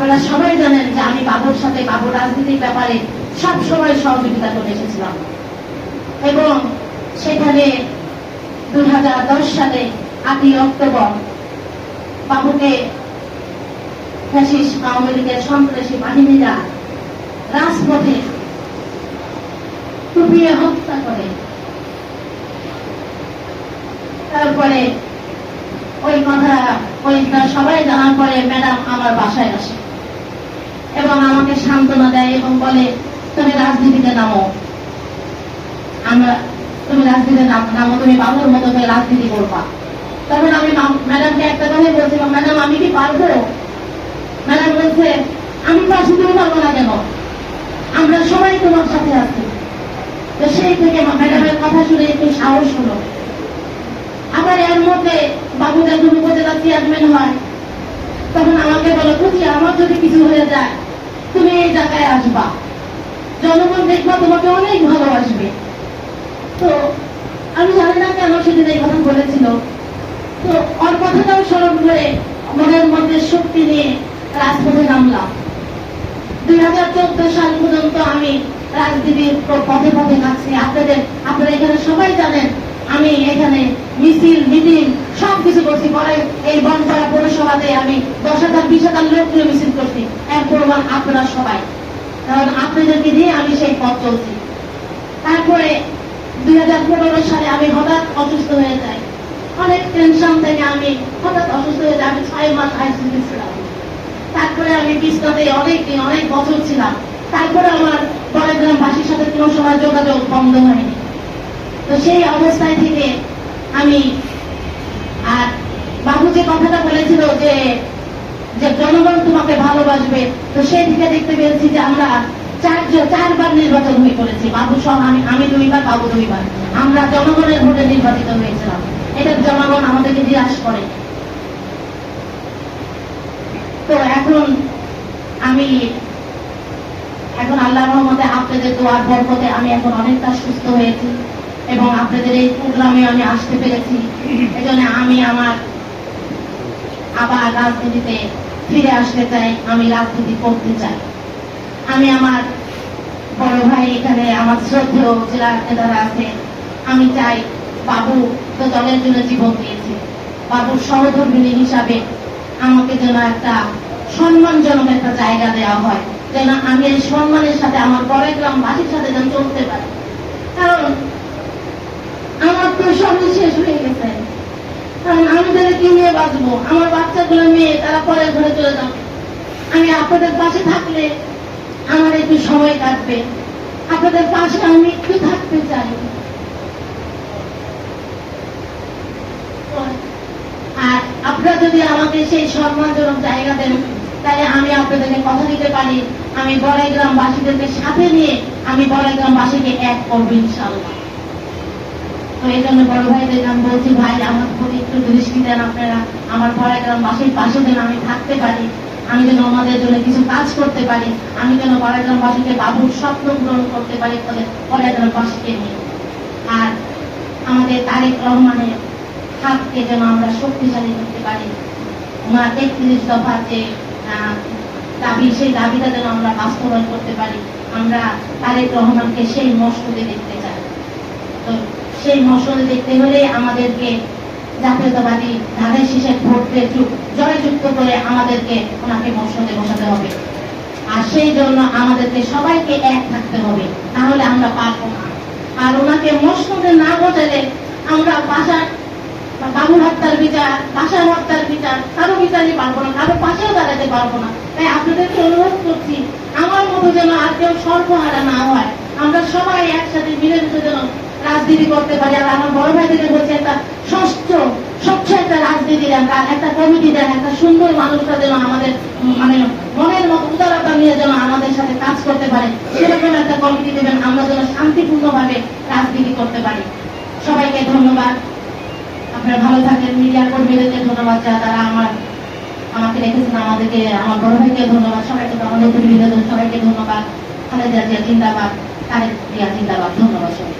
আপনারা সবাই জানেন যে আমি বাবুর সাথে, বাবু রাজনীতির ব্যাপারে সব সময় সহযোগিতা করে এসেছিলাম। এবং সেখানে দু হাজার দশ সালে আটই অক্টোবর বাবুকে ফ্যাসিস্ট আওয়ামী লীগের সন্ত্রাসী বাহিনীরা রাজপথে কুপিয়ে হত্যা করে। তারপরে ওই কথা ওই সবাই জানার পরে ম্যাডাম আমার বাসায় আসে। এবং আমাকে সান্ত্বনা দেয় এবং বলে, তুমি রাজনীতিতে নামো। আমরা, তুমি রাজনীতিতে নামো তুমি বাবুর মতো করে রাজনীতি করবা। তখন আমি ম্যাডামকে একটা কথাই বলছিলাম ম্যাডাম, আমি কি পারব ম্যাডাম বলছে, আমি পাশে তুমি পারব না কেন? আমরা সবাই তোমার সাথে আছি। তো সেই থেকে ম্যাডামের কথা শুনে একটু সাহস হলো। আবার এর মধ্যে বাবু যখন উপজেলা চেয়ারম্যান হয়। তখন আমাকে বলো বুঝি আমার যদি কিছু হয়ে যায়, তুমি এই জায়গায় আসবা। জনগণ দেখবা তোমাকে অনেক ভালোবাসবে। তো আমি জানি না কেন সেদিন এই কথা বলেছিল। তো ওর কথাটাও স্মরণ করে মনের মধ্যে শক্তি নিয়ে রাজপথে নামলাম। দুই হাজার চোদ্দ সাল পর্যন্ত আমি রাজনীতির পথে পথে থাকছি আপনাদের, আপনারা এখানে সবাই জানেন আমি এখানে মিছিল, মিটিং সব কিছু করছি। পরে এই বনপাড়া পৌরসভাতে আমি দশ হাজার, বিশ হাজার লোক নিয়ে মিছিল করছি। এক প্রমাণ আপনারা সবাই। কারণ আপনাদেরকে নিয়ে আমি সেই পথ চলছি। তারপরে দুই হাজার পনেরো সালে আমি হঠাৎ অসুস্থ হয়ে যাই। অনেক টেনশন থেকে আমি হঠাৎ অসুস্থ হয়ে যাই। আমি ছয় মাস আইসিইউ ছিলাম। তারপরে আমি বিছনাতে অনেক অনেক বছর ছিলাম। তারপরে আমার বড়গ্রামবাসীর সাথে কোনো সময় যোগাযোগ বন্ধ হয়নি। তো সেই অবস্থায় থেকে আমি, আর বাবু যে কথাটা বলেছিল যে যে জনগণ তোমাকে ভালোবাসবে, তো সেই দিকে দেখতে পেয়েছি যে আমরা চারজন চারবার নির্বাচন হয়ে পড়েছি। বাবু সহ আমি আমি দুইবার, বাবু দুইবার। আমরা জনগণের ভোটে নির্বাচিত হয়েছিলাম। এটা জনগণ আমাদেরকে নিরাশ করে। তো এখন আমি, এখন আল্লাহ রহমতে আপনাদের দোয়ার বরকতে আমি এখন অনেকটা সুস্থ হয়েছি। এবং আপনাদের এই প্রোগ্রামে আমি আসতে পেরেছি। এজন্য আমি আমার আবার রাজনীতিতে ফিরে আসতে চাই, আমি রাজনীতি করতে চাই। আমি আমার বড় ভাই এখানে আমার শ্রদ্ধেয় জেলা নেতারা আছে আমি চাই বাবু তো দলের জন্য জীবন দিয়েছে। বাবুর সহধর্মিনী হিসাবে আমাকে যেন একটা সম্মানজনক একটা জায়গা দেওয়া হয়, যেন আমি এই সম্মানের সাথে আমার পরের গ্রামবাসীর সাথে যেন চলতে পারি। কারণ আমার তো সবই শেষ হয়ে গেছে। কারণ আমি তাদের কি নিয়ে বাঁচবো? আমার বাচ্চাগুলো মেয়ে, তারা পরের ঘরে চলে যাবে আমি আপনাদের পাশে থাকলে আমার একটু সময় কাটবে। আপনাদের পাশে আমি একটু থাকতে চাই। আর আপনারা যদি আমাকে সেই সম্মানজনক জায়গা দেন, তাহলে আমি আপনাদেরকে কথা দিতে পারি। আমি বড়াই গ্রামবাসীদেরকে সাথে নিয়ে আমি বড়াই গ্রামবাসীকে এক করব ইনশাল্লাহ তো এই জন্য বড় ভাইদের ভাই, আমার আমার বড়াই গ্রামবাসীর পাশে যেন আমি থাকতে পারি, আমি যেন আমাদের জন্য কিছু কাজ করতে পারি, আমি যেন বড়াই গ্রামবাসীকে বাবুর স্বপ্ন পূরণ করতে পারি তাদের বড়াই গ্রামবাসীকে নিয়ে। আর আমাদের তারেক রহমানের হাতকে যেন আমরা শক্তিশালী করতে পারি। ওনার একত্রিশ দফা যে দাবি, সেই দাবিটা যেন আমরা বাস্তবায়ন করতে পারি। আমরা তারেক রহমানকে সেই মসনদে দেখতে চাই। তো সেই মসনদে দেখতে হলে আমাদেরকে জাতীয়তাবাদী ধানের শীষের ভোটে যু- জয়যুক্ত করে আমাদেরকে ওনাকে মসনদে বসাতে হবে। আর সেই জন্য আমাদেরকে সবাইকে এক থাকতে হবে, তাহলে আমরা পারব না। আর ওনাকে মসনদে না বসালে আমরা বাসার বাবু হত্যার বিচার, বাসার হত্যার বিচার, কারও বিচারই পারব না, কারও পাশেও দাঁড়াতে পারব না। তাই আপনাদেরকে অনুরোধ করছি, আমার মতো যেন আর কেউ সর্বহারা না হয়, আমরা সবাই একসাথে মিলেমিশে যেন রাজনীতি করতে পারি, আর আমার বড় ভাইদেরকে বলছি, একটা ষষ্ঠ স্বচ্ছ একটা রাজনীতি দেন, একটা কমিটি দেন, একটা সুন্দর মানুষরা যেন আমাদের মানে মনের মতো উদারতা নিয়ে যেন আমাদের সাথে কাজ করতে পারে। সেরকম একটা কমিটি দেবেন, আমরা যেন শান্তিপূর্ণভাবে রাজনীতি করতে পারি। সবাইকে ধন্যবাদ। আপনারা ভালো থাকেন, মিডিয়া কর্মীদেরকে ধন্যবাদ যা তারা আমার, আমাকে রেখেছেন, আমাদেরকে, আমার বড় ভাইকে ধন্যবাদ, সবাইকে আমাদের সবাইকে ধন্যবাদ। খালেদা জিয়া জিন্দাবাদ, তারেক জিয়া জিন্দাবাদ, ধন্যবাদ সবাই